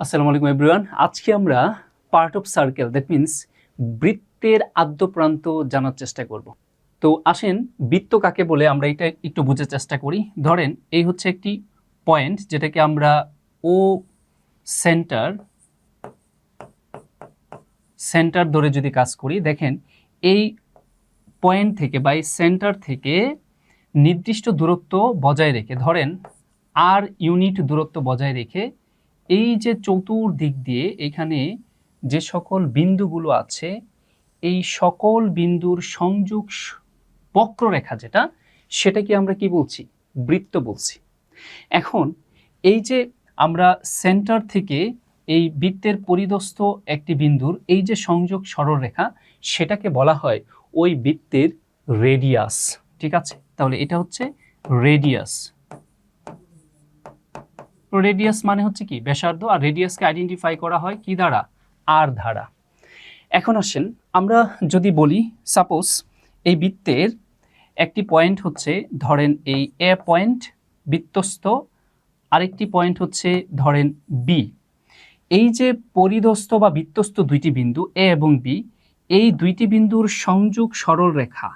আসসালামু আলাইকুম এভরিওয়ান আজকে আমরা part of circle that means বৃত্তের আদ্য প্রান্ত জানার চেষ্টা করব। তো আসেন, বৃত্ত কাকে বলে আমরা এটা একটু বুঝার চেষ্টা করি। ধরেন, এই হচ্ছে একটি পয়েন্ট যেটাকে আমরা ও সেন্টার সেন্টার ধরে যদি কাজ করি, দেখেন, এই পয়েন্ট থেকে বা এই সেন্টার থেকে নির্দিষ্ট দূরত্ব বজায় রেখে, ধরেন আর ইউনিট দূরত্ব বজায় রেখে এই যে চতুর্দিক দিয়ে এখানে যে সকল বিন্দুগুলো আছে, এই সকল বিন্দুর সংযোগ বক্ররেখা যেটা, সেটাকে আমরা কি বলছি? বৃত্ত বলছি। এখন এই যে আমরা সেন্টার থেকে এই বৃত্তের পরিদস্থ একটি বিন্দুর এই যে সংযোগ সরলরেখা সেটাকে বলা হয় ওই বৃত্তের রেডিয়াস। ঠিক আছে? তাহলে এটা হচ্ছে রেডিয়াস। রেডিয়াস মানে হচ্ছে কি? ব্যাসার্ধ আর রেডিয়াসকে আইডেন্টিফাই করা হয় কি দ্বারা? আর ধারা এখন আসেন, আমরা যদি বলি সাপোজ এই বৃত্তের একটি পয়েন্ট হচ্ছে, ধরেন এই এ পয়েন্ট বৃত্তস্থ, আরেকটি পয়েন্ট হচ্ছে, ধরেন বি এই যে পরিদস্থ বা বৃত্তস্থ দুইটি বিন্দু এ এবং বি এই দুইটি বিন্দুর সংযোগ সরল রেখা,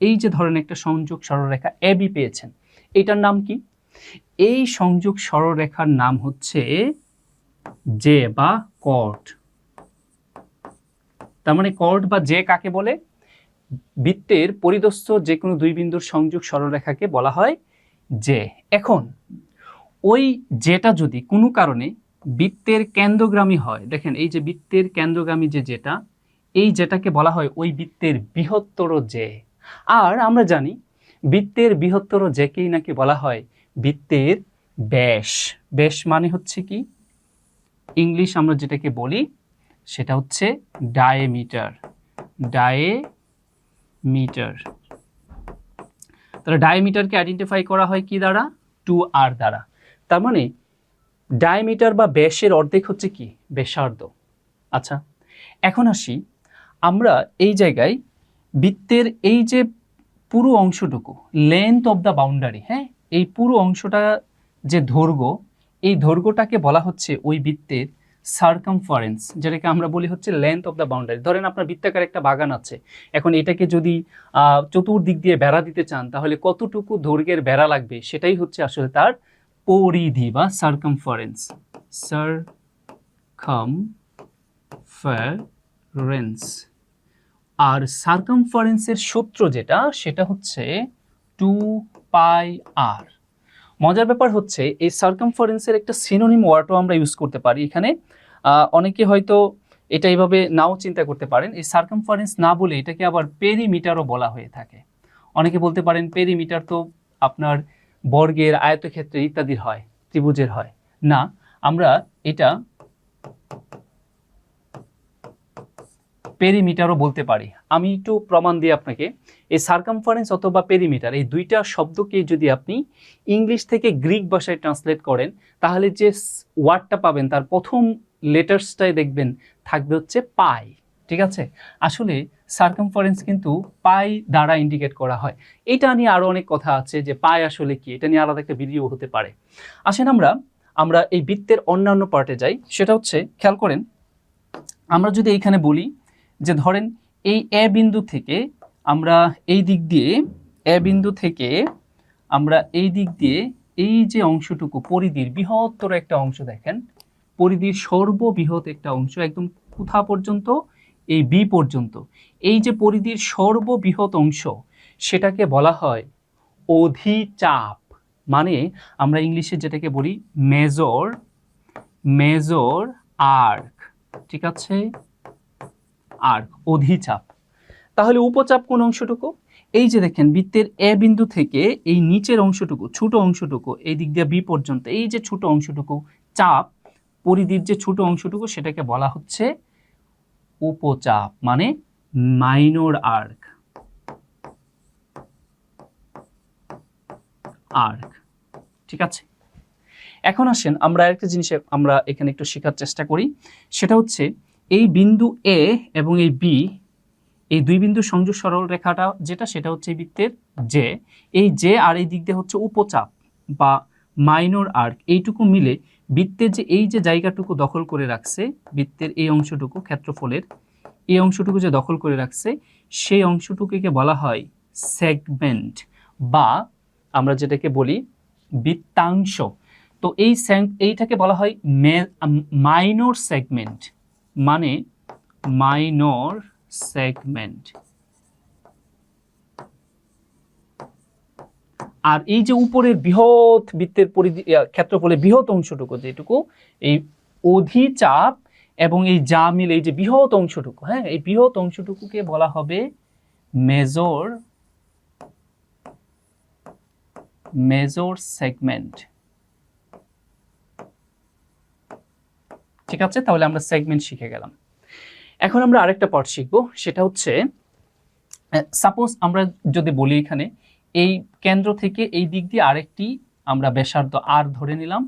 এই যে ধরেন একটা সংযোগ সরল রেখা এ বি পেয়েছেন, এটার নাম কি? এই সংযোগ সরলরেখার নাম হচ্ছে জে বা কর্ড তার মানে কর্ড বা জে কাকে বলে? বৃত্তের পরিদস্থ যে কোনো দুই বিন্দুর সংযোগ সরলরেখাকে বলা হয় জে এখন, ওই যেটা যদি কোনো কারণে বৃত্তের কেন্দ্রগ্রামী হয়, দেখেন এই যে বৃত্তের কেন্দ্রগ্রামী যে যেটা এই যেটাকে বলা হয় ওই বৃত্তের বৃহত্তর জে আর আমরা জানি, বৃত্তের বৃহত্তর জেকেই নাকি বলা হয়? বৃত্তের ব্যাস। ব্যাস মানে হচ্ছে কি? ইংলিশ আমরা যেটাকে বলি, সেটা হচ্ছে ডায়েমিটার ডায়েমিটার তাহলে ডায়ামিটারকে আইডেন্টিফাই করা হয় কি দ্বারা? টু আর দ্বারা। তার মানে ডায়ামিটার বা ব্যাসের অর্ধেক হচ্ছে কি? ব্যাসার্ধ। আচ্ছা এখন আসি। আমরা এই জায়গায় বৃত্তের এই যে পুরো অংশটুকু লেন্থ অফ দ্য বাউন্ডারি হ্যাঁ? এই পুরো অংশটা যে দৈর্ঘ্য এই দৈর্ঘ্যটাকে বলা হচ্ছে ওই বৃত্তের সার্কামফারেন্স যেটাকে আমরা বলি হচ্ছে লেন্থ অফ দ্য বাউন্ডারি ধরেন আপনার বৃত্তাকার একটা বাগান আছে, এখন এটাকে যদি চতুর্দিক দিয়ে বেড়া দিতে চান, তাহলে কতটুকু দৈর্ঘ্যের বেড়া লাগবে সেটাই হচ্ছে আসলে তার পরিধি বা সার্কামফারেন্স সার্কামফারেন্স আর সার্কামফারেন্সের সূত্র যেটা, সেটা হচ্ছে টু পাই আর মজার ব্যাপার হচ্ছে, এই সার্কামফারেন্সের একটা সিনোনিম ওয়ার্ডও আমরা ইউজ করতে পারি এখানে। অনেকে হয়তো এটা এইভাবে নাও চিন্তা করতে পারেন। এই সার্কামফারেন্স না বলে এটাকে আবার পেরিমিটারও বলা হয়ে থাকে। অনেকে বলতে পারেন পেরিমিটার তো আপনার বর্গের আয়তক্ষেত্রে ইত্যাদির হয়, ত্রিভুজের হয়। না, আমরা এটা পেরিমিটারও বলতে পারি। আমি একটু প্রমাণ দিই আপনাকে। এই সার্কামফারেন্স অথবা পেরিমিটার এই দুইটা শব্দকে যদি আপনি ইংলিশ থেকে গ্রিক ভাষায় ট্রান্সলেট করেন, তাহলে যে ওয়ার্ডটা পাবেন, তার প্রথম লেটার্সটাই দেখবেন থাকবে হচ্ছে পাই, ঠিক আছে? আসলে সার্কামফারেন্স কিন্তু পাই দ্বারা ইন্ডিকেট করা হয়। এটা নিয়ে আরও অনেক কথা আছে যে পাই আসলে কি, এটা নিয়ে আলাদা একটা ভিডিও হতে পারে। আসেন আমরা আমরা এই বৃত্তের অন্যান্য পার্টে যাই, সেটা হচ্ছে, খেয়াল করেন, আমরা যদি এইখানে বলি যে ধরেন এই এ বিন্দু থেকে আমরা এই দিক দিয়ে এ বিন্দু থেকে আমরা এই দিক দিয়ে এই যে অংশটুকু, পরিধির বৃহত্তর একটা অংশ দেখেন, পরিধির সর্ববৃহৎ একটা অংশ একদম কোথা পর্যন্ত? এই বি পর্যন্ত। এই যে পরিধির সর্ববৃহৎ অংশ, সেটাকে বলা হয় অধিচাপ। মানে আমরা ইংলিশে যেটাকে বলি মেজর মেজর আর্ক ঠিক আছে? আর্ক অধিচাপ। তাহলে উপচাপ কোন অংশটুকু? এই যে দেখেন, বৃত্তের এ বিন্দু থেকে এই নিচের অংশটুকু, ছোট অংশটুকু, এই দিক দিয়ে বি পর্যন্ত এই যে ছোট অংশটুকু, চাপ, পরিধির যে ছোট অংশটুকু, সেটাকে বলা হচ্ছে উপচাপ মানে মাইনর আর্ক। আর্ক, ঠিক আছে? এখন আসেন, আমরা একটা জিনিস, আমরা এখানে একটু শেখার চেষ্টা করি। সেটা হচ্ছে, এই বিন্দু এ এবং এই বি এই দুই বিন্দুর সংযোগ সরল রেখাটা যেটা, সেটা হচ্ছে বৃত্তের যে এই যে আর এই দিক দিয়ে হচ্ছে উপচাপ বা মাইনর আর্ক এইটুকু মিলে বৃত্তের যে এই যে জায়গাটুকু দখল করে রাখছে, বৃত্তের এই অংশটুকু, ক্ষেত্রফলের এই অংশটুকু যে দখল করে রাখছে, সেই অংশটুকুকে বলা হয় সেগমেন্ট বা আমরা যেটাকে বলি বৃত্তাংশ। তো এই এইটাকে বলা হয় মাইনর সেগমেন্ট মানে মাইনর সেগমেন্ট আর এই যে উপরের বৃহৎ বৃত্তের পরিধি ক্ষেত্রফলের বৃহৎ অংশটুকু যেটুকু, এই অধিচাপ এবং এই যা মিল, এই যে বৃহৎ অংশটুকু হ্যাঁ এই বৃহৎ অংশটুকুকে বলা হবে মেজর মেজর সেগমেন্ট ঠিক আছে? তাহলে আমরা সেগমেন্ট শিখে গেলাম। এখন আমরা আরেকটা পার্ট শিখব, সেটা হচ্ছে সাপোজ আমরা যদি বলি এখানে, এই কেন্দ্র থেকে এই দিক দিয়ে আরেকটি আমরা ব্যাসার্ধ আর ধরে নিলাম,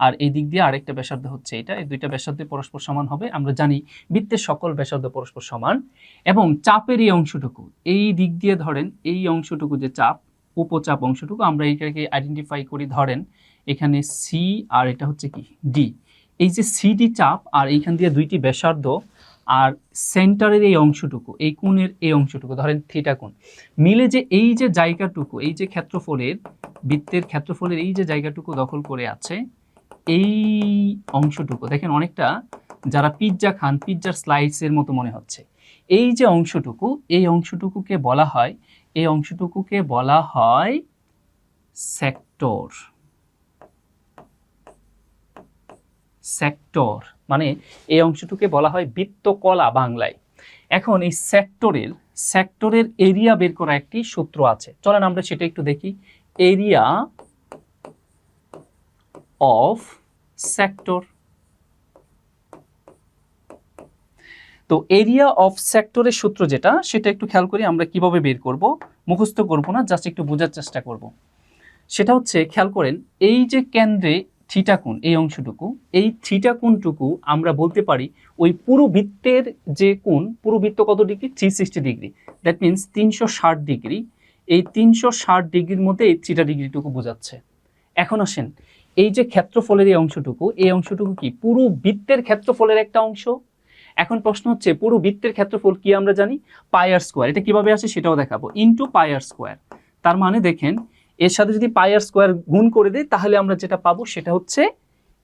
আর এই দিক দিয়ে আরেকটা ব্যাসার্ধ হচ্ছে এটা, এই দুইটা ব্যাসার্ধ পরস্পর সমান হবে, আমরা জানি বৃত্তের সকল ব্যাসার্ধ পরস্পর সমান, এবং চাপের এই অংশটুকু, এই দিক দিয়ে ধরেন, এই অংশটুকু যে চাপ, উপচাপ অংশটুকু আমরা এইটাকে আইডেন্টিফাই করি, ধরেন, এখানে সি আর এটা হচ্ছে কি? ডি এই যে সিডি চাপ, আর এইখান দিয়ে দুইটি ব্যাসার্ধ আর সেন্টারের এই অংশটুকু, এই কোণের এই অংশটুকু, ধরেন থিটা কোণ, মিলে যে এই যে জায়গাটুকু, এই যে ক্ষেত্রফলের, বৃত্তের ক্ষেত্রফলের এই যে জায়গাটুকু দখল করে আছে, এই অংশটুকু, দেখেন অনেকটা, যারা পিৎজা খান পিৎজার স্লাইসের মতো মনে হচ্ছে, এই যে অংশটুকু, এই অংশটুকুকে বলা হয়, এই অংশটুকুকে বলা হয় সেক্টর সেক্টর মানে এই অংশটুকে বলা হয় বৃত্তকলা বাংলায়। এখন এই সেক্টরের সেক্টরের এরিয়া বের করা একটি সূত্র আছে। চলেন আমরা সেটা একটু দেখি। Area of sector. তো এরিয়া অফ সেক্টরের সূত্র যেটা, সেটা একটু খেয়াল করি আমরা কীভাবে বের করব। মুখস্থ করব না, জাস্ট একটু বোঝার চেষ্টা করব। সেটা হচ্ছে, খেয়াল করেন, এই যে কেন্দ্রে থিটা কোণ এই অংশটুকু, এই থিটা কোণটুকু আমরা বলতে পারি ওই পুরো বৃত্তের যে কোণ, পুরো বৃত্ত কত degree? Three sixty degree. That means তিনশো ষাট ডিগ্রি। এই তিনশো ষাট ডিগ্রির মধ্যে এই থিটা ডিগ্রিটুকু বোঝাচ্ছে। এখন আসেন, এই যে ক্ষেত্রফলের এই অংশটুকু এই অংশটুকু কি পুরো বৃত্তের ক্ষেত্রফলের একটা অংশ? এখন প্রশ্ন হচ্ছে, পুরো বৃত্তের ক্ষেত্রফল কি আমরা জানি? Pi r square. এটা কীভাবে আসে সেটাও দেখাবো। ইনটু পায়ার স্কোয়ার তার মানে দেখেন এর সাথে যদি পায়ার স্কোয়ার গুণ করে দেয় তাহলে আমরা যেটা পাবো সেটা হচ্ছে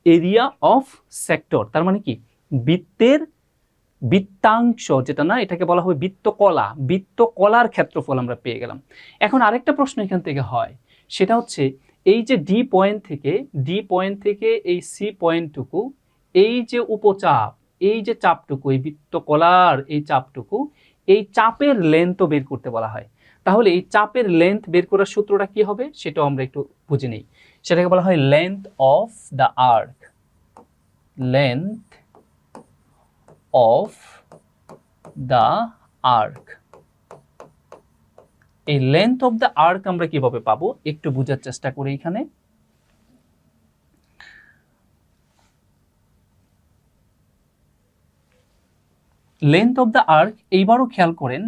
এরিয়া অফ সেক্টর তার মানে কি? বৃত্তের বৃত্তাংশ যেটা না, এটাকে বলা হয় বৃত্তকলা। বৃত্তকলার ক্ষেত্রফল আমরা পেয়ে গেলাম। এখন আরেকটা প্রশ্ন এখান থেকে হয়। সেটা হচ্ছে, এই যে ডি পয়েন্ট থেকে ডি পয়েন্ট থেকে এই সি পয়েন্টটুকু এই যে উপচাপ, এই যে চাপটুকু, এই বৃত্তকলার এই চাপটুকু, এই চাপের লেন্থও বের করতে বলা হয়। তাহলে এই চাপের লেন্থ বের করার সূত্রটা কি হবে? সেটাও আমরা একটু বুঝে নেই। সেটাকে বলা হয় length of the arc length of the arc এই লেন্থ অফ দ্য আর্ক আমরা কীভাবে পাবো? একটু বোঝার চেষ্টা করি এখানে। লেন্থ অফ দ্য আর্ক এইবারও খেয়াল করেন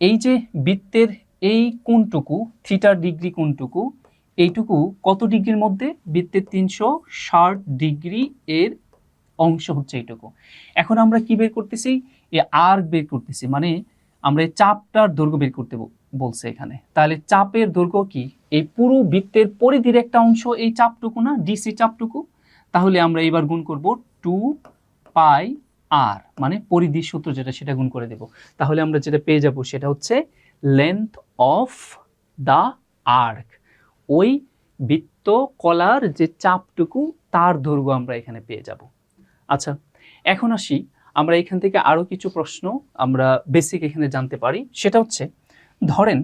এই যে বৃত্তের এই কোণটুকু থিটার ডিগ্রি কোণটুকু, এইটুকু কত ডিগ্রির মধ্যে? বৃত্তের তিনশো ষাট ডিগ্রি এর অংশ হচ্ছে এইটুকু। এখন আমরা কি বের করতেছি? এ আর্ক বের করতেছি মানে আমরা এই চাপটার দৈর্ঘ্য বের করতে বলছে এখানে। তাহলে চাপের দৈর্ঘ্য কি? এই পুরো বৃত্তের পরিধির একটা অংশ এই চাপটুকু না? ডিসি চাপটুকু? তাহলে আমরা এবার গুণ করব টু পাই আর মানে পরিধি সূত্র যেটা সেটা গুণ করে দেব। তাহলে আমরা যেটা পেয়ে যাব সেটা হচ্ছে লেন্থ অফ দ্য আর্ক ওই বৃত্তকলার যে চাপটুকু, তার দৈর্ঘ্য আমরা এখানে পেয়ে যাব। আচ্ছা এখন আসি আমরা এখান থেকে আরও কিছু প্রশ্ন আমরা বেসিক এখানে জানতে পারি। সেটা হচ্ছে, ধরেন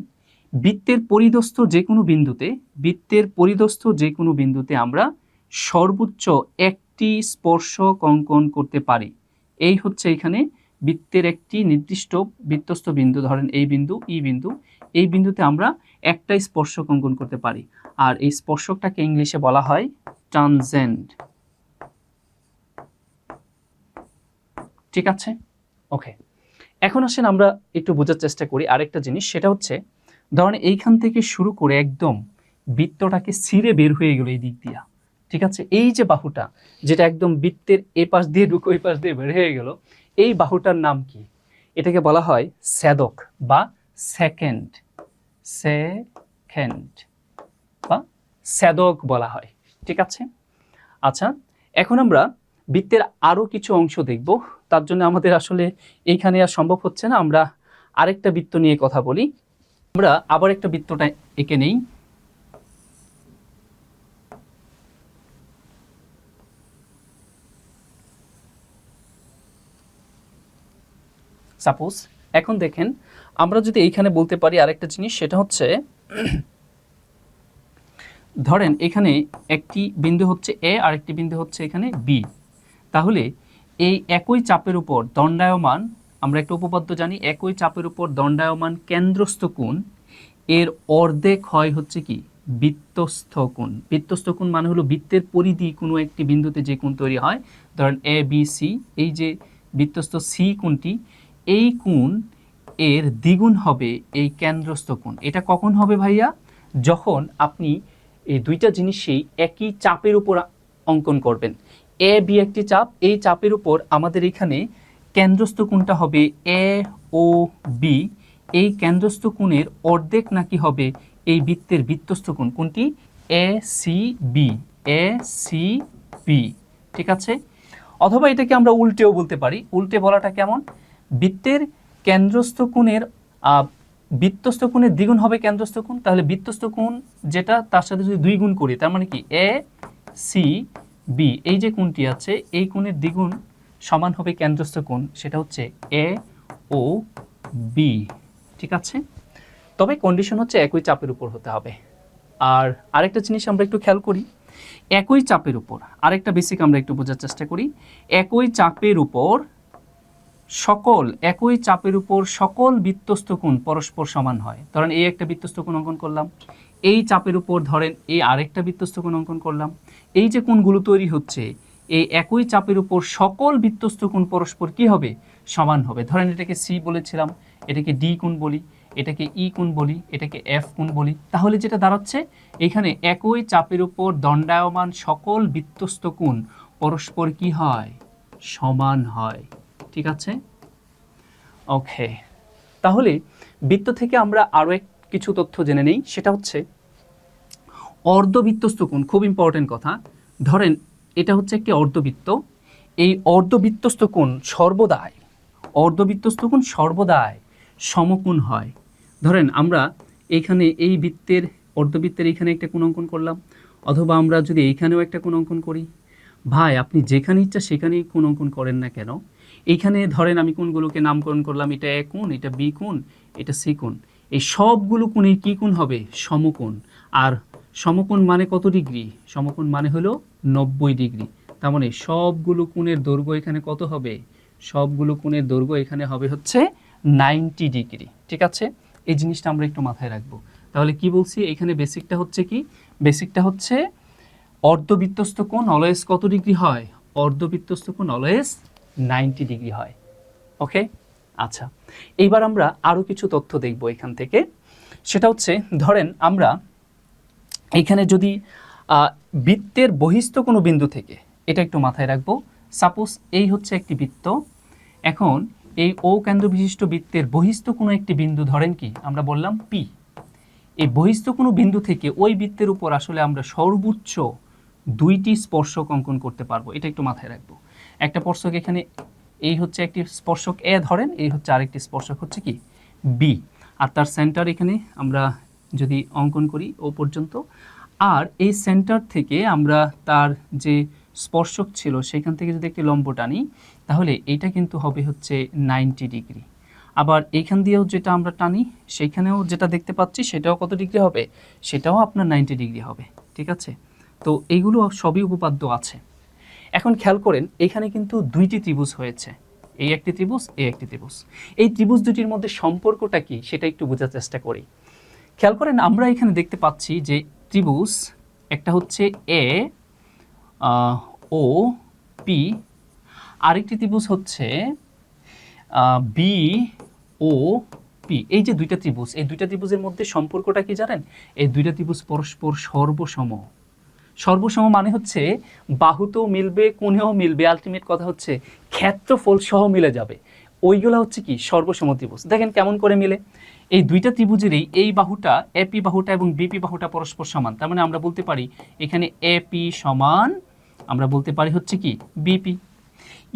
বৃত্তের পরিদস্থ যে কোনো বিন্দুতে, বৃত্তের পরিদস্থ যে কোনো বিন্দুতে আমরা সর্বোচ্চ একটি স্পর্শক অঙ্কন করতে পারি। এই হচ্ছে এখানে বৃত্তের একটি নির্দিষ্ট বৃত্তস্থ বিন্দু, ধরেন এই বিন্দু, ই বিন্দু। এই বিন্দুতে আমরা একটাই স্পর্শক অঙ্কন করতে পারি। আর এই স্পর্শকটাকে ইংলিশে বলা হয় ট্রানজেন্ট ঠিক আছে? ওকে। এখন আসেন আমরা একটু বোঝার চেষ্টা করি আরেকটা জিনিস, সেটা হচ্ছে, ধরেন এইখান থেকে শুরু করে একদম বৃত্তটাকে ছিঁড়ে বের হয়ে গেল এই দিক দিয়া। ঠিক আছে? এই যে বাহুটা, যেটা একদম বৃত্তের এ পাশ দিয়ে ঢুকে ওই পাশ দিয়ে বের হয়ে গেল, এই বাহুটার নাম কি? এটাকে বলা হয় স্যাদক বা সেকেন্ড সেকেন্ড বা স্যাদক বলা হয়, ঠিক আছে? আচ্ছা এখন আমরা বৃত্তের আরও কিছু অংশ দেখব। তার জন্য আমাদের আসলে এইখানে আর সম্ভব হচ্ছে না। আমরা আরেকটা বৃত্ত নিয়ে কথা বলি। আমরা আবার একটা বৃত্তটা এঁকে নেই। সাপোজ এখন দেখেন, আমরা যদি এইখানে বলতে পারি আরেকটা জিনিস, সেটা হচ্ছে, ধরেন এখানে একটি বিন্দু হচ্ছে এ আর একটি বিন্দু হচ্ছে এখানে বি তাহলে এই একই চাপের উপর দণ্ডায়মান, আমরা একটা উপপাদ্য জানি, একই চাপের উপর দণ্ডায়মান কেন্দ্রস্থ কোণ, এর অর্ধেক হয় হচ্ছে কি? বৃত্তস্থ কোণ। বৃত্তস্থ কোণ মানে হলো বৃত্তের পরিধি কোনো একটি বিন্দুতে যে কোণ তৈরি হয়। ধরেন এ বি সি এই যে বৃত্তস্থ সি কোণটি এই কোণ এর দ্বিগুণ হবে এই কেন্দ্রস্থ কোণ। এটা কখন হবে ভাইয়া? যখন আপনি এই দুইটা জিনিসই একই চাপের উপর অঙ্কন করবেন। এ বি একটি চাপ, এই চাপের উপর আমাদের এখানে কেন্দ্রস্থ কোণটা হবে এ ও বি। এই কেন্দ্রস্থ কোণের অর্ধেক নাকি হবে এই বৃত্তের বৃত্তস্থ কোণ। কোনটি? A C B, A C B. ঠিক আছে? অথবা এটাকে আমরা উল্টেও বলতে পারি। উল্টে বলাটা কেমন? বৃত্তের কেন্দ্রস্থ কোণের বৃত্তস্থ কোণের দ্বিগুণ হবে কেন্দ্রস্থ কোণ, তাহলে বৃত্তস্থ কোণ যেটা তার সাথে যদি দুই গুণ করি, তার মানে কি? এ সি বি এই যে কোণটি আছে, এই কোণের দ্বিগুণ সমান হবে কেন্দ্রস্থ কোণ, সেটা হচ্ছে এ ও বি ঠিক আছে? তবে কন্ডিশন হচ্ছে একই চাপের উপর হতে হবে। আর আরেকটা জিনিস আমরা একটু খেয়াল করি, একই চাপের উপর, আরেকটা বেসিক আমরা একটু বোঝার চেষ্টা করি, একই চাপের উপর সকল, একই চাপের উপর সকল বৃত্তস্থ কোণ পরস্পর সমান হয়। ধরেন এই একটা বৃত্তস্থ কোণ অঙ্কন করলাম, এই চাপের উপর ধরেন এই আরেকটা বৃত্তস্থ কোণ অঙ্কন করলাম, এই যে কোণগুলো তৈরি হচ্ছে, এই একই চাপের উপর সকল বৃত্তস্থ কোণ পরস্পর কি হবে? সমান হবে। ধরেন এটাকে সি বলেছিলাম, এটাকে ডি কোণ বলি, এটাকে ই কোণ বলি, এটাকে এফ কোণ বলি, তাহলে যেটা দাঁড়াচ্ছে, এখানে একই চাপের উপর দণ্ডায়মান সকল বৃত্তস্থ কোণ পরস্পর কি হয়? সমান হয়। ঠিক আছে? ওকে তাহলে বৃত্ত থেকে আমরা আরও এক কিছু তথ্য জেনে নেই, সেটা হচ্ছে অর্ধবৃত্তস্থ কোণ, খুব ইম্পর্টেন্ট কথা। ধরেন, এটা হচ্ছে একটি অর্ধবৃত্ত। এই অর্ধবৃত্তস্থ কোণ সর্বদাই, অর্ধবৃত্তস্থ কোণ সর্বদাই সমকোণ হয়। ধরেন, আমরা এইখানে এই বৃত্তের, অর্ধবৃত্তের এইখানে একটা কোণ অঙ্কন করলাম, অথবা আমরা যদি এইখানেও একটা কোণ অঙ্কন করি। ভাই, আপনি যেখানে ইচ্ছা সেখানেই কোণ অঙ্কন করেন না কেন? এইখানে ধরেন আমি কোনগুলোকে নামকরণ করলাম, এটা এ কোণ, এটা বি কোণ, এটা সি কোণ। এই সবগুলো কোণের কী কোণ হবে? সমকোণ। আর সমকোণ মানে কত ডিগ্রি? সমকোণ মানে হলো নব্বই ডিগ্রি। তার মানে সবগুলো কোণের দৈর্ঘ্য এখানে কত হবে? সবগুলো কোণের দৈর্ঘ্য এখানে হবে হচ্ছে নাইনটি ডিগ্রি। ঠিক আছে? এই জিনিসটা আমরা একটু মাথায় রাখব। তাহলে কি বলছি? এখানে বেসিকটা হচ্ছে কি? বেসিকটা হচ্ছে অর্ধবৃত্তস্থ কোণ অলয়েস কত ডিগ্রি হয়? অর্ধবৃত্তস্থ কোণ অলওয়েজ নাইনটি ডিগ্রি হয়। ওকে? আচ্ছা এইবার আমরা আরও কিছু তথ্য দেখব এখান থেকে। সেটা হচ্ছে, ধরেন আমরা এইখানে যদি বৃত্তের বহিস্থ কোনো বিন্দু থেকে, এটা একটু মাথায় রাখব, সাপোজ এই হচ্ছে একটি বৃত্ত, এখন এই ও কেন্দ্র বিশিষ্ট বৃত্তের বহিস্থ কোনো একটি বিন্দু ধরেন কি? আমরা বললাম পি এই বহিস্থ কোনো বিন্দু থেকে ওই বৃত্তের উপর আসলে আমরা সর্বোচ্চ দুইটি স্পর্শক অঙ্কন করতে পারব, এটা একটু মাথায় রাখব। একটা স্পর্শক এখানে, এই হচ্ছে একটি স্পর্শক এ ধরেন, এই হচ্ছে আরেকটি স্পর্শক হচ্ছে কি? বি আর তার সেন্টার এখানে আমরা যদি অঙ্কন করি ও পর্যন্ত, আর এই সেন্টার থেকে আমরা তার যে স্পর্শক ছিল সেখান থেকে যদি একটি লম্ব টানি, তাহলে এইটা কিন্তু হবে হচ্ছে নাইনটি ডিগ্রি আবার এইখান দিয়েও যেটা আমরা টানি সেইখানেও যেটা দেখতে পাচ্ছি সেটাও কত ডিগ্রি হবে? সেটাও আপনার নাইনটি ডিগ্রি হবে, ঠিক আছে? তো এইগুলো সবই উপপাদ্য আছে। এখন খেয়াল করেন, এখানে কিন্তু দুইটি ত্রিভুজ হয়েছে। এই একটি ত্রিভুজ এই একটি ত্রিভুজ। এই ত্রিভুজ দুটির মধ্যে সম্পর্কটা কি, সেটা একটু বোঝার চেষ্টা করি। খেয়াল করেন, আমরা এখানে দেখতে পাচ্ছি যে ত্রিভুজ একটা হচ্ছে এ ও, পি। আরেকটি ত্রিভুজ হচ্ছে বি, ও, পি। এই যে দুইটা ত্রিভুজ, এই দুইটা ত্রিভুজের মধ্যে সম্পর্কটা কি জানেন? এই দুইটা ত্রিভুজ পরস্পর সর্বসম। সর্বসম মানে হচ্ছে বাহুতেও মিলবে, কোণেও মিলবে আলটিমেট কথা হচ্ছে ক্ষেত্রফল সহ মিলে যাবে। ওইগুলো হচ্ছে কি? সর্বসম ত্রিভুজ। দেখেন কেমন করে মিলে। এই দুইটা ত্রিভুজেরই এই বাহুটা এপি বাহুটা এবং বিপি বাহুটা পরস্পর সমান। তার মানে আমরা বলতে পারি এখানে এপি সমান, আমরা বলতে পারি হচ্ছে কি? বিপি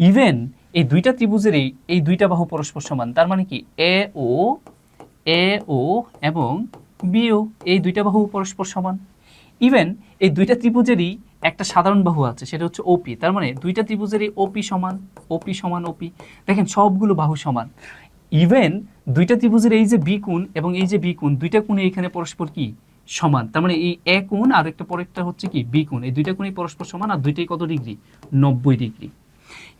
ইভেন এই দুইটা ত্রিভুজেরই এই দুইটা বাহু পরস্পর সমান। তার মানে কি? এ ও এ ও এবং বিও এই দুইটা বাহু পরস্পর সমান। ইভেন এই দুইটা ত্রিভুজেরই একটা সাধারণ বাহু আছে, সেটা হচ্ছে ওপি তার মানে দুইটা ত্রিভুজেরই ওপি সমান ওপি সমান ওপি দেখেন সবগুলো বাহু সমান। ইভেন দুইটা ত্রিভুজের এই যে বি কোণ এবং এই যে বি কোণ, দুইটা কোণে এখানে পরস্পর কি? সমান। তার মানে এই এ কোণ আর একটা পরেরটা হচ্ছে কি? বি কোণ। এই দুইটা কোণই পরস্পর সমান আর দুইটাই কত ডিগ্রি? নব্বই ডিগ্রি।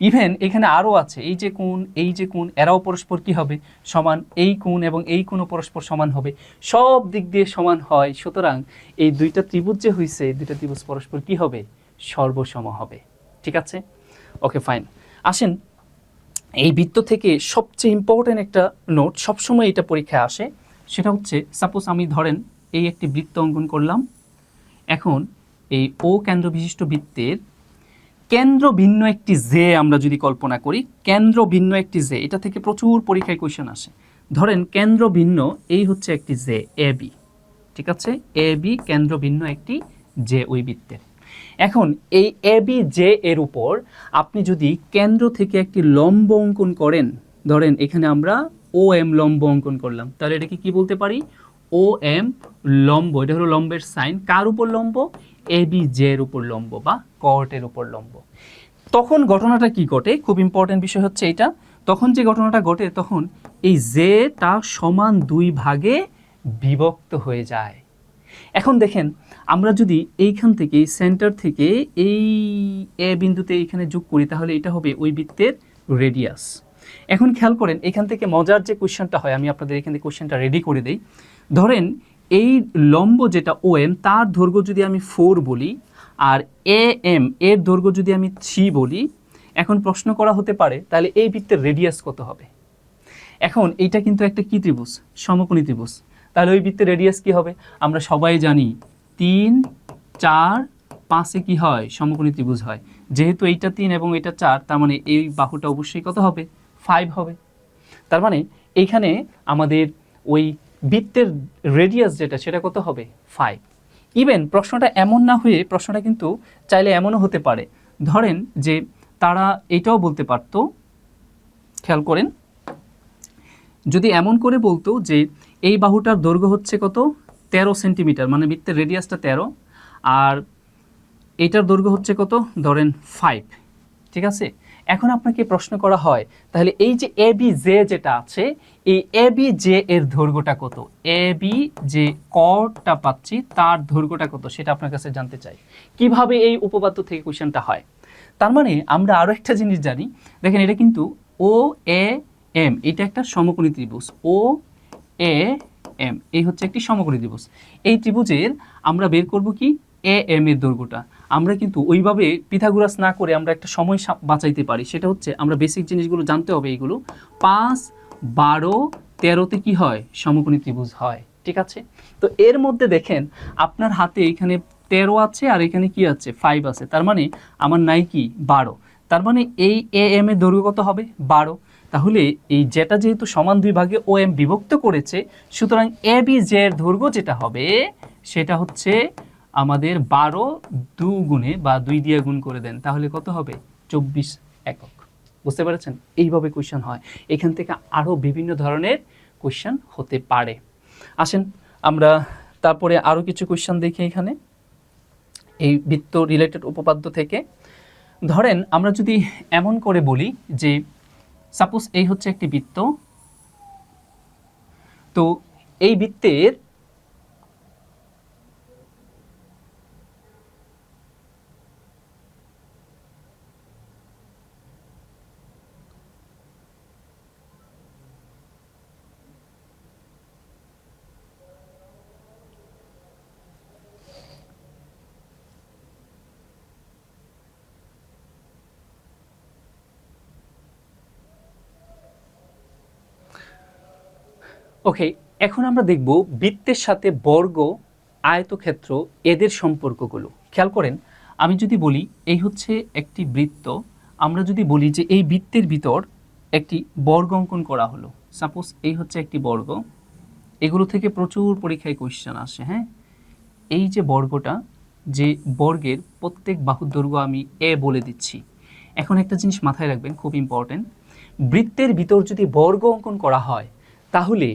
ইভেন এখানে আরও আছে, এই যে কোণ, এই যে কোণ, এরাও পরস্পর কি হবে? সমান এই কোণ এবং এই কোণও পরস্পর সমান হবে। সব দিক দিয়ে সমান হয়, সুতরাং এই দুইটা ত্রিভুজ যে হয়েছে দুইটা ত্রিভুজ পরস্পর কি হবে? সর্বসম হবে। ঠিক আছে? ওকে ফাইন আসেন, এই বৃত্ত থেকে সবচেয়ে ইম্পর্ট্যান্ট একটা নোট, সবসময় এটা পরীক্ষায় আসে, সেটা হচ্ছে সাপোজ আমি ধরেন এই একটি বৃত্ত অঙ্কন করলাম, এখন এই ও কেন্দ্র বিশিষ্ট বৃত্তের কেন্দ্র ভিন্ন একটি জে আমরা যদি কল্পনা করি, কেন্দ্র ভিন্ন একটি জে এটা থেকে প্রচুর পরীক্ষায় কোয়েশ্চেন আসে। ধরেন কেন্দ্র ভিন্ন, এই হচ্ছে একটি জে এ বি ঠিক আছে? এ বি কেন্দ্র ভিন্ন একটি জে ওই বৃত্তের। এখন এই এ বি জে এর উপর আপনি যদি কেন্দ্র থেকে একটি লম্ব অঙ্কন করেন, ধরেন এখানে আমরা ও এম লম্ব অঙ্কন করলাম, তাহলে এটাকে কি বলতে পারি? ও এম লম্ব, এটা হলো লম্বের সাইন। কার উপর লম্ব? এ বি জে এর উপর লম্ব বা কর্টের উপর লম্ব। তখন ঘটনাটা কি ঘটে? খুব ইম্পর্টেন্ট বিষয় হচ্ছে এটা। তখন যে ঘটনাটা ঘটে, তখন এই জেটা সমান দুই ভাগে বিভক্ত হয়ে যায়। এখন দেখেন, আমরা যদি এইখান থেকে সেন্টার থেকে এই এ বিন্দুতে এইখানে যোগ করি, তাহলে এটা হবে ওই বৃত্তের রেডিয়াস এখন খেয়াল করেন, এখান থেকে মজার যে কোয়েশ্চেনটা হয়, আমি আপনাদের এখান থেকে রেডি করে দেই। ধরেন এই লম্ব যেটা ও এম তার দৈর্ঘ্য যদি আমি ফোর বলি আর এ এম এর দৈর্ঘ্য যদি আমি থ্রি বলি, এখন প্রশ্ন করা হতে পারে, তাহলে এই বৃত্তের রেডিয়াস কত হবে? এখন এইটা কিন্তু একটা কি ত্রিভুজ? সমকোণী ত্রিভুজ। তাহলে ওই বৃত্তের রেডিয়াস কি হবে? আমরা সবাই জানি তিন, চার, পাঁচে কি হয়? সমকোণী ত্রিভুজ হয়। যেহেতু এইটা তিন এবং এটা চার, তার মানে এই বাহুটা অবশ্যই কত হবে? ফাইভ হবে। তার মানে এইখানে আমাদের ওই বৃত্তের রেডিয়াস যেটা, সেটা কত হবে? ফাইভ ইভেন প্রশ্নটা এমন না হয়ে, প্রশ্নটা কিন্তু চাইলে এমনও হতে পারে। ধরেন যে তারা এটাও বলতে পারতো, খেয়াল করেন, যদি এমন করে বলতো যে এই বাহুটার দৈর্ঘ্য হচ্ছে কত? তেরো সেন্টিমিটার মানে বৃত্তের রেডিয়াসটা তেরো, আর এটার দৈর্ঘ্য হচ্ছে কত? ধরেন ফাইভ ঠিক আছে? এখন আপনাকে প্রশ্ন করা হয়, তাহলে এই যে এ বি জে যেটা আছে, এই এ বি জে এর দৈর্ঘ্যটা কত? এ বি যে কটটা পাচ্ছি, তার দৈর্ঘ্যটা কত? সেটা আপনার কাছে জানতে চাই। কীভাবে এই উপপাদ্য থেকে কোয়েশ্চেনটা হয়? তার মানে আমরা আরও একটা জিনিস জানি, দেখেন এটা কিন্তু ও এ এম এটা একটা সমকোণী ত্রিভুজ। ও এ এম এই হচ্ছে একটি সমকোণী ত্রিভুজ। এই ত্রিভুজের আমরা বের করব কি? এ এম এর দৈর্ঘ্যটা। আমরা কিন্তু ওইভাবে পিথাগোরাস না করে আমরা একটা সময় বাঁচাইতে পারি। সেটা হচ্ছে আমরা বেসিক জিনিসগুলো জানতে হবে এইগুলো পাঁচ, বারো, তেরোতে কি হয়? সমকোণী ত্রিভুজ হয়। ঠিক আছে? তো এর মধ্যে দেখেন, আপনার হাতে এখানে তেরো আছে আর এখানে কি আছে? ফাইভ আছে। তার মানে আমার নাই কি? বারো। তার মানে এই এ এম এর দৈর্ঘ্য কত হবে? বারো। তাহলে এই যেটা যেহেতু সমান দুই ভাগে ও এম বিভক্ত করেছে, সুতরাং এ বি জে এর দৈর্ঘ্য যেটা হবে, সেটা হচ্ছে আমাদের বারো দু গুণে বা দুই দিয়ে গুণ করে দেন, তাহলে কত হবে? চব্বিশ একক। বুঝতে পেরেছেন? এইভাবে কোয়েশ্চেন হয়। এখান থেকে আরও বিভিন্ন ধরনের কোয়েশ্চেন হতে পারে। আসেন, আমরা তারপরে আরও কিছু কোয়েশ্চেন দেখি এখানে। এই বৃত্ত রিলেটেড উপপাদ্য থেকে। ধরেন, আমরা যদি এমন করে বলি যে সাপোজ এই হচ্ছে একটি বৃত্ত, তো এই বৃত্তের ওকে এখন আমরা দেখব বৃত্তের সাথে বর্গ, আয়তক্ষেত্র, এদের সম্পর্কগুলো। খেয়াল করেন, আমি যদি বলি এই হচ্ছে একটি বৃত্ত, আমরা যদি বলি যে এই বৃত্তের ভিতর একটি বর্গ অঙ্কন করা হলো। সাপোজ এই হচ্ছে একটি বর্গ, এগুলো থেকে প্রচুর পরীক্ষায় কোয়েশ্চেন আসে হ্যাঁ? এই যে বর্গটা, যে বর্গের প্রত্যেক বাহুর দৈর্ঘ্য আমি এ বলে দিচ্ছি। এখন একটা জিনিস মাথায় রাখবেন, খুব ইম্পর্টেন্ট বৃত্তের ভিতর যদি বর্গ অঙ্কন করা হয়, তাহলে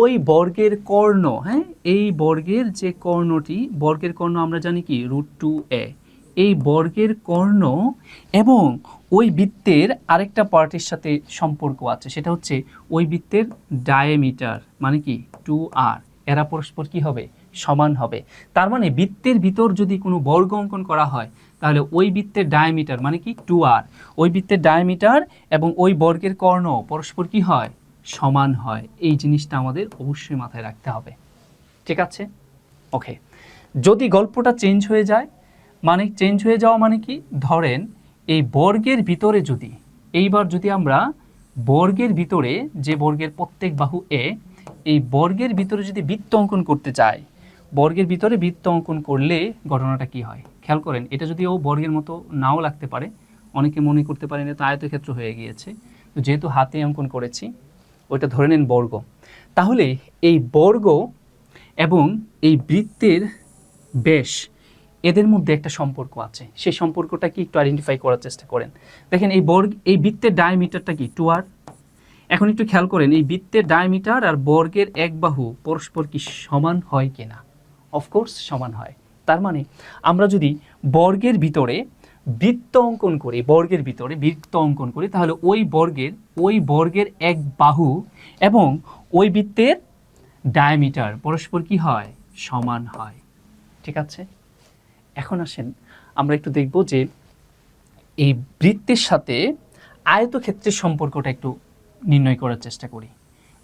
ওই বর্গের কর্ণ হ্যাঁ? এই বর্গের যে কর্ণটি, বর্গের কর্ণ আমরা জানি কি? Root two A. এই বর্গের কর্ণ এবং ওই বৃত্তের আরেকটা পার্টের সাথে সম্পর্ক আছে, সেটা হচ্ছে ওই বৃত্তের ডায়ামিটার মানে কি? টু আর এরা পরস্পর কি হবে? সমান হবে। তার মানে বৃত্তের ভিতর যদি কোনো বর্গ অঙ্কন করা হয়, তাহলে ওই বৃত্তের ডায়ামিটার মানে কি? টু আর ওই বৃত্তের ডায়ামিটার এবং ওই বর্গের কর্ণ, পরস্পর কি হয়? সমান হয়। এই জিনিসটা আমাদের অবশ্যই মাথায় রাখতে হবে। ঠিক আছে? ওকে। যদি গল্পটা চেঞ্জ হয়ে যায় মানে চেঞ্জ হয়ে যাওয়া মানে কি? ধরেন এই বর্গের ভিতরে যদি, এইবার যদি আমরা বর্গের ভিতরে যে বর্গের প্রত্যেক বাহু এ এই বর্গের ভিতরে যদি বৃত্ত অঙ্কন করতে চাই বর্গের ভিতরে বৃত্ত অঙ্কন করলে ঘটনাটা কি হয়? খেয়াল করেন, এটা যদি ও বর্গের মতো নাও লাগতে পারে, অনেকে মনে করতে পারেন এটা আয়তক্ষেত্র হয়ে গিয়েছে। তো যেহেতু হাতে অঙ্কন করেছি ওইটা ধরে নেন বর্গ। তাহলে এই বর্গ এবং এই বৃত্তের বেশ এদের মধ্যে একটা সম্পর্ক আছে। সেই সম্পর্কটা কি একটু আইডেন্টিফাই করার চেষ্টা করেন। দেখেন এই বর্গ, এই বৃত্তের ডায়ামিটারটা কি? টু আর এখন একটু খেয়াল করেন, এই বৃত্তের ডায়ামিটার আর বর্গের এক বাহু পরস্পর কি সমান হয় কিনা? অফকোর্স সমান হয়। তার মানে আমরা যদি বর্গের ভিতরে বৃত্ত অঙ্কন করি, বর্গের ভিতরে বৃত্ত অঙ্কন করি, তাহলে ওই বর্গের ওই বর্গের এক বাহু এবং ওই বৃত্তের ডায়ামিটার পরস্পর কি হয়? সমান হয়। ঠিক আছে? এখন আসেন, আমরা একটু দেখব যে এই বৃত্তের সাথে আয়তক্ষেত্রের সম্পর্কটা একটু নির্ণয় করার চেষ্টা করি।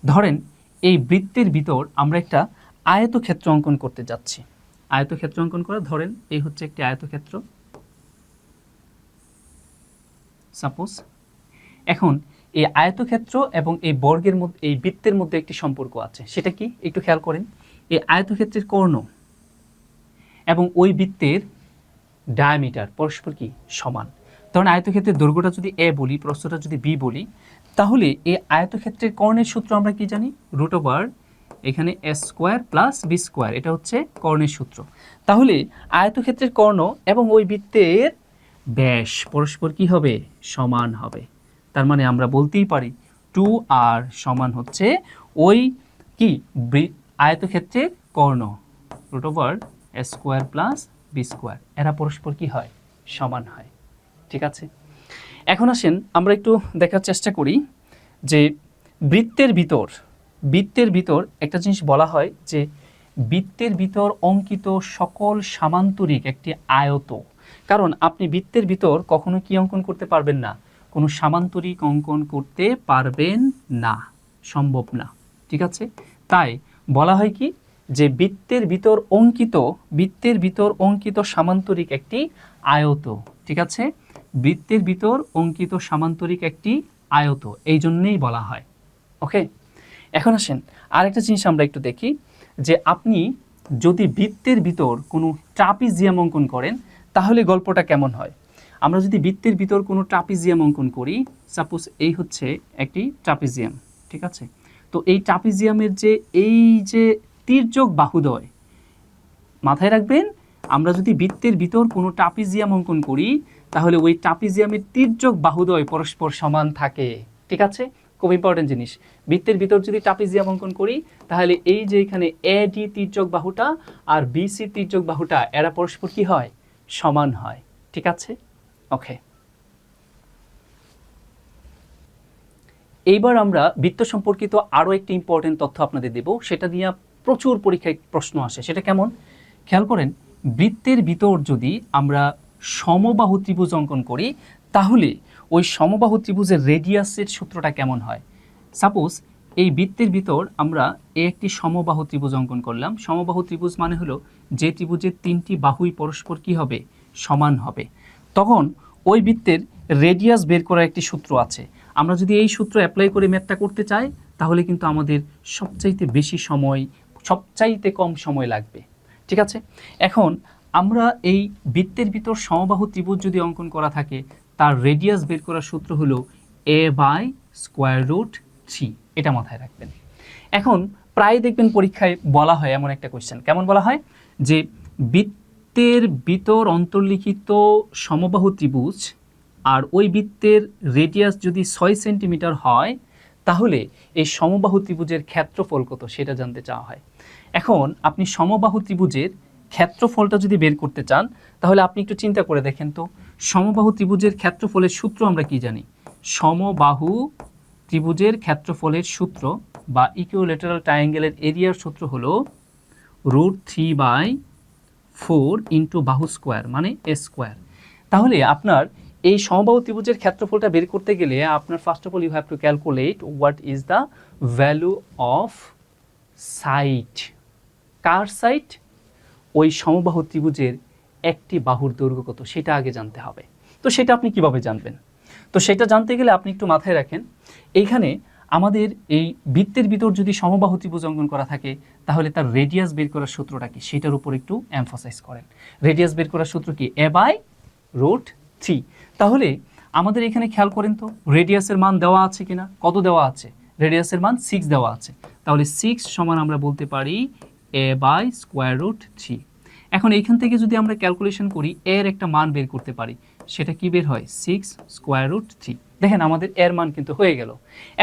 ধরেন, এই বৃত্তের ভিতর আমরা একটা আয়তক্ষেত্র অঙ্কন করতে যাচ্ছি। আয়তক্ষেত্র অঙ্কন করা, ধরেন, এই হচ্ছে একটি আয়তক্ষেত্র। সাপোজ, এখন এই আয়তক্ষেত্র এবং এই বর্গের মধ্যে, এই বৃত্তের মধ্যে একটি সম্পর্ক আছে। সেটা কি? একটু খেয়াল করেন। এই আয়তক্ষেত্রের কর্ণ এবং ওই বৃত্তের ডায়ামিটার পরস্পর কি? সমান। ধরুন আয়তক্ষেত্রের দৈর্ঘ্যটা যদি এ বলি, প্রস্থটা যদি বি বলি, তাহলে এই আয়তক্ষেত্রের কর্ণের সূত্র আমরা কি জানি? রুট ওভার এখানে A square plus B square এটা হচ্ছে কর্ণের সূত্র। তাহলে আয়তক্ষেত্রের কর্ণ এবং ওই বৃত্তের ব্যাস, পরস্পর কি হবে? সমান হবে। তার মানে আমরা বলতেই পারি টু আর সমান হচ্ছে ওই কি? আয়তক্ষেত্রের কর্ণ। Root over square plus B square এরা পরস্পর কি হয়? সমান হয়। ঠিক আছে? এখন আসেন, আমরা একটু দেখার চেষ্টা করি যে বৃত্তের ভিতর বৃত্তের ভিতর একটা জিনিস বলা হয় যে বৃত্তের ভিতর অঙ্কিত সকল সামান্তরিক একটি আয়ত। কারণ আপনি বৃত্তের ভিতর কখনো কি অঙ্কন করতে পারবেন না। কোনো সামান্তরিক অঙ্কন করতে পারবেন না। সম্ভব না। ঠিক আছে? তাই বলা হয় কি যে বৃত্তের ভিতর অঙ্কিত, বৃত্তের ভিতর অঙ্কিত সামান্তরিক একটি আয়ত। ঠিক আছে? বৃত্তের ভিতর অঙ্কিত সামান্তরিক একটি আয়ত। এই জন্যেই বলা হয়। ওকে? এখন আসেন, আরেকটা জিনিস আমরা একটু দেখি যে আপনি যদি বৃত্তের ভিতর কোনো ট্রাপিজিয়াম অঙ্কন করেন তাহলে গল্পটা কেমন হয়? আমরা যদি বৃত্তের ভিতর কোনো ট্রাপিজিয়াম অঙ্কন করি সাপোজ এই হচ্ছে একটি ট্রাপিজিয়াম, ঠিক আছে? তো এই ট্রাপিজিয়ামের যে, এই যে তির্যক বাহুদয়, মাথায় রাখবেন, আমরা যদি বৃত্তের ভিতর কোনো ট্রাপিজিয়াম অঙ্কন করি, তাহলে ওই ট্রাপিজিয়ামের তীর্যক বাহুদয় পরস্পর সমান থাকে, ঠিক আছে? খুব ইম্পর্টেন্ট জিনিস। বৃত্তের ভিতর যদি ট্রাপিজিয়াম অঙ্কন করি, তাহলে এই যে এখানে এ ডি তির্যক বাহুটা আর বিসি তির্যক বাহুটা, এরা পরস্পর কি হয়? সমান হয়। ঠিক আছে? ওকে এইবার আমরা বৃত্ত সম্পর্কিত আরও একটি ইম্পর্টেন্ট তথ্য আপনাদের দেব। সেটা দিয়ে প্রচুর পরীক্ষায় প্রশ্ন আসে। সেটা কেমন? খেয়াল করেন, বৃত্তের ভিতর যদি আমরা সমবাহু ত্রিভুজ অঙ্কন করি, তাহলে ওই সমবাহু ত্রিভুজের রেডিয়াসের সূত্রটা কেমন হয়? সাপোজ এই বৃত্তের ভিতর আমরা একটি সমবাহু ত্রিভুজ অঙ্কন করলাম। সমবাহু ত্রিভুজ মানে হলো যে ত্রিভুজের তিনটি বাহুই পরস্পর কি হবে? সমান হবে। তখন ওই বৃত্তের রেডিয়াস বের করার একটি সূত্র আছে। আমরা যদি এই সূত্র অ্যাপ্লাই করে ম্যাথটা করতে চাই, তাহলে কিন্তু আমাদের সবচাইতে বেশি সময়, সবচাইতে কম সময় লাগবে। ঠিক আছে? এখন আমরা এই বৃত্তের ভিতর সমবাহু ত্রিভুজ যদি অঙ্কন করা থাকে, তার রেডিয়াস বের করার সূত্র হলো A by square root three এটা মাথায় রাখবেন। এখন প্রায় দেখবেন পরীক্ষায় বলা হয় এমন একটা কোয়েশ্চেন কেমন বলা হয়? যে বৃত্তের ভিতর অন্তর্লিখিত সমবাহু ত্রিভুজ আর ওই বৃত্তের রেডিয়াস যদি ছয় সেন্টিমিটার হয়, তাহলে এই সমবাহু ত্রিভুজের ক্ষেত্রফল কত সেটা জানতে চাওয়া হয়। এখন আপনি সমবাহু ত্রিভুজের ক্ষেত্রফলটা যদি বের করতে চান, তাহলে আপনি একটু চিন্তা করে দেখেন তো। সমবাহু ত্রিভুজের ক্ষেত্রফলের সূত্র আমরা কি জানি? সমবাহু ত্রিভুজের ক্ষেত্রফলের সূত্র বা ইকুইলেটারাল ট্রায়াঙ্গেলের এরিয়ার সূত্র হলো root three by four into বাহু স্কোয়ার মানে এ স্কোয়ার তাহলে আপনার এই সমবাহু ত্রিভুজের ক্ষেত্রফলটা বের করতে গেলে আপনার first of all you have to calculate what is the value of side car side ওই সমবাহু ত্রিভুজের একটি বাহুর দৈর্ঘ্য কত? সেটা আগে জানতে হবে। তো সেটা আপনি কীভাবে জানবেন? তো সেটা জানতে গেলে আপনি একটু মাথায় রাখেন। এইখানে আমাদের এই বৃত্তের ভিতর যদি সমবাহু ত্রিভুজ অঙ্কন করা থাকে, তাহলে তার রেডিয়াস বের করার সূত্রটা কি? সেটার উপর একটু এমফাসাইজ করেন। রেডিয়াস বের করার সূত্র কি? এ বাই রুট থ্রি তাহলে আমাদের এখানে খেয়াল করেন তো রেডিয়াসের মান দেওয়া আছে কিনা? কত দেওয়া আছে? রেডিয়াসের মান সিক্স দেওয়া আছে। তাহলে সিক্স সমান আমরা বলতে পারি A by square root three এখন এইখান থেকে যদি আমরা ক্যালকুলেশন করি এর একটা মান বের করতে পারি। সেটা কি বের হয়? সিক্স স্কোয়ার রুট থ্রি দেখেন আমাদের এর মান কিন্তু হয়ে গেল।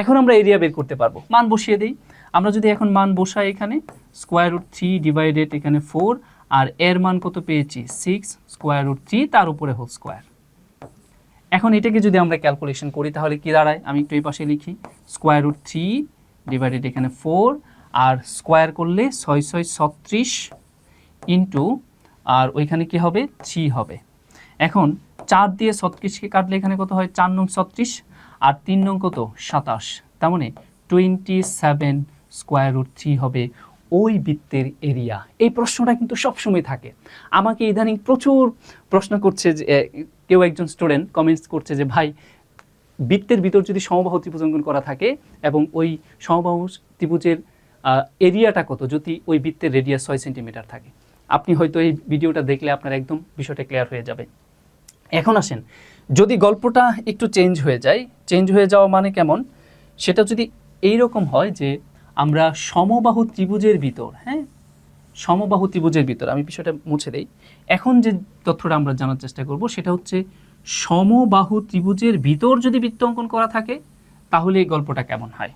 এখন আমরা এরিয়া বের করতে পারব। মান বসিয়ে দিই। আমরা যদি এখন মান বসাই এখানে স্কোয়ার রুট থ্রি ডিভাইডেড এখানে ফোর আর এর মান কত পেয়েছি? সিক্স স্কোয়ার রুট থ্রি তার উপরে হোল স্কোয়ার এখন এটাকে যদি আমরা ক্যালকুলেশন করি, তাহলে কি দাঁড়ায়? আমি একটু এই পাশে লিখি। স্কোয়ার রুট থ্রি ডিভাইডেড এখানে ফোর আর স্কোয়ার করলে ছয় ছয় ছত্রিশ ইন্টু আর ওইখানে কি হবে? থ্রি হবে। এখন চার দিয়ে ছত্রিশকে কাটলে এখানে কত হয়? চার নং ছত্রিশ আর তিন নং কত? সাতাশ। তার মানে twenty seven square root three হবে ওই বৃত্তের এরিয়া এই প্রশ্নটা কিন্তু সবসময় থাকে। আমাকে ইদানিং প্রচুর প্রশ্ন করছে যে কেউ একজন স্টুডেন্ট কমেন্টস করছে যে, ভাই, বৃত্তের ভিতর যদি সমবাহু ত্রিভুজ অঙ্কন করা থাকে এবং ওই সমবাহু ত্রিভুজের এরিয়াটা কত? যদি ওই বৃত্তের রেডিয়াস ছয় সেন্টিমিটার থাকে। আপনি হয়তো এই ভিডিওটা দেখলে আপনার একদম বিষয়টা ক্লিয়ার হয়ে যাবে। এখন আসেন, যদি গল্পটা একটু চেঞ্জ হয়ে যায় চেঞ্জ হয়ে যাওয়া মানে কেমন? সেটা যদি এই রকম হয় যে আমরা সমবাহু ত্রিভুজের ভিতর হ্যাঁ? সমবাহু ত্রিভুজের ভিতর, আমি বিষয়টা মুছে দেই। এখন যে তথ্যটা আমরা জানার চেষ্টা করব, সেটা হচ্ছে সমবাহু ত্রিভুজের ভিতর যদি বৃত্ত অঙ্কন করা থাকে, তাহলে এই গল্পটা কেমন হয়?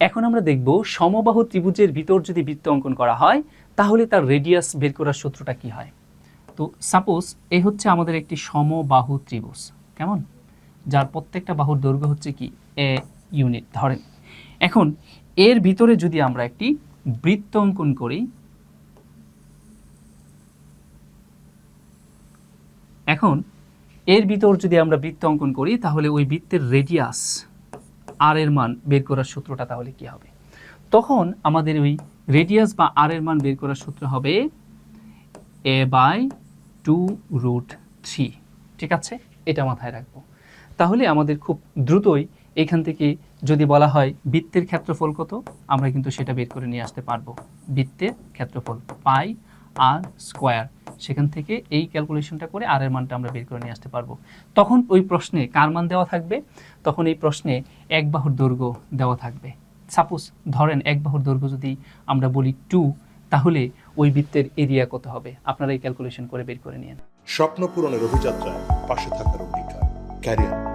এখন আমরা দেখব সমবাহু ত্রিভুজের ভিতর যদি বৃত্ত অঙ্কন করা হয় তাহলে তার রেডিয়াস বের করার সূত্রটা কি হয়? তো সাপোজ এই হচ্ছে আমাদের একটি সমবাহু ত্রিভুজ, কেমন? যার প্রত্যেকটা বাহুর দৈর্ঘ্য হচ্ছে কি? এ ইউনিট ধরেন। এখন এর ভিতরে যদি আমরা একটি বৃত্ত অঙ্কন করি, এখন এর ভিতর যদি আমরা বৃত্ত অঙ্কন করি, তাহলে ওই বৃত্তের রেডিয়াস আর এর মান বের করার সূত্রটা তাহলে কি হবে? তখন আমাদের ওই রেডিয়াস বা আর এর মান বের করার সূত্র হবে A by two root three ঠিক আছে? এটা মাথায় রাখব। তাহলে আমাদের খুব দ্রুতই এখান থেকে যদি বলা হয় বৃত্তের ক্ষেত্রফল কত, আমরা কিন্তু সেটা বের করে নিয়ে আসতে পারব। বৃত্তের ক্ষেত্রফল পাই আর স্কোয়ার সেখান থেকে এই ক্যালকুলেশনটা করে আর এর মানটা আমরা বের করে নিয়ে আসতে পারব। তখন ওই প্রশ্নে কার মান দেওয়া থাকবে? তখন এই প্রশ্নে এক বাহুর দৈর্ঘ্য দেওয়া থাকবে। সাপোজ ধরেন এক বাহুর দৈর্ঘ্য যদি আমরা বলি টু, তাহলে ওই বৃত্তের এরিয়া কত হবে? আপনারা এই ক্যালকুলেশন করে বের করে নিন স্বপ্ন পূরণের অভিযাত্রায় পাশে থাকার অঙ্গীকার। ক্যারিয়ার